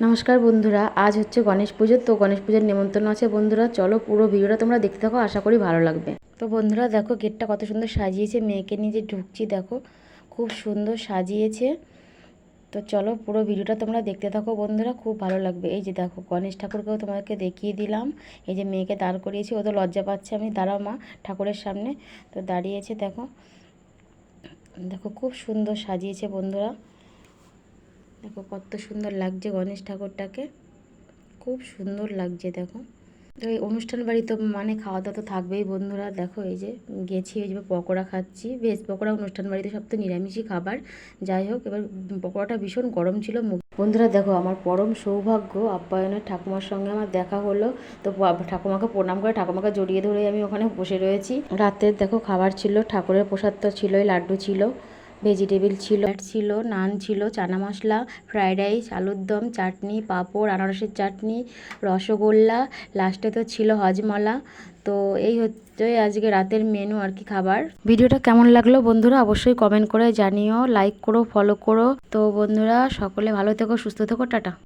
নমস্কার বন্ধুরা, আজ হচ্ছে গণেশ পুজো, তো গণেশ পুজোর নেমন্তন্ন আছে বন্ধুরা। চলো পুরো ভিডিওটা তোমরা দেখতে থাকো, আশা করি ভালো লাগবে। তো বন্ধুরা, দেখো গেটটা কত সুন্দর সাজিয়েছে, মেয়েকে নিয়ে যে ঢুকছি, দেখো খুব সুন্দর সাজিয়েছে। তো চলো পুরো ভিডিওটা তোমরা দেখতে থাকো বন্ধুরা, খুব ভালো লাগবে। এই যে দেখো, গণেশ ঠাকুরকেও তোমাদেরকে দেখিয়ে দিলাম। এই যে মেয়েকে দাঁড় করিয়েছি, ও তো লজ্জা পাচ্ছে, আমি দাঁড়াও মা, ঠাকুরের সামনে। তো দাঁড়িয়েছে, দেখো। দেখো, খুব সুন্দর সাজিয়েছে বন্ধুরা। দেখো কত সুন্দর লাগছে গণেশ ঠাকুরটাকে। খুব সুন্দর লাগছে, দেখো। তো এই অনুষ্ঠান বাড়ি তো মানে খাওয়া দাওয়া তো থাকবেই বন্ধুরা। দেখো এই যে গেছি ওই যে পকোড়া খাচ্ছি। ভেজ পকোড়া অনুষ্ঠান বাড়িতে সব তো নিরামিষই খাবার। যাই হোক, এবার পকোড়াটা ভীষণ গরম ছিল। বন্ধুরা দেখো, আমার পরম সৌভাগ্য, আপ্যায়নের ঠাকুমার সঙ্গে আমার দেখা হলো। তো ঠাকুমাকে প্রণাম করে ঠাকুমাকে জড়িয়ে ধরে আমি ওখানে বসে রয়েছি। রাতের দেখো খাবার ছিল, ঠাকুরের প্রসাদ তো ছিলই, লাড্ডু ছিল। ভেজিটেবিল ছিল ছিল, নান ছিল, চানা মশলা ফ্রায়েড রাইস, আলুর দম, চাটনি, পাঁপড়, আনারসের চাটনি, রসগোল্লা, লাস্টে তো ছিল হজমলা। তো এই হচ্ছে আজকে রাতের মেনু আর কি খাবার। ভিডিওটা কেমন লাগল বন্ধুরা অবশ্যই কমেন্ট করে জানিও লাইক করো ফলো করো। তো বন্ধুরা সকলে ভালো থেকো, সুস্থ থেকো, টাটা।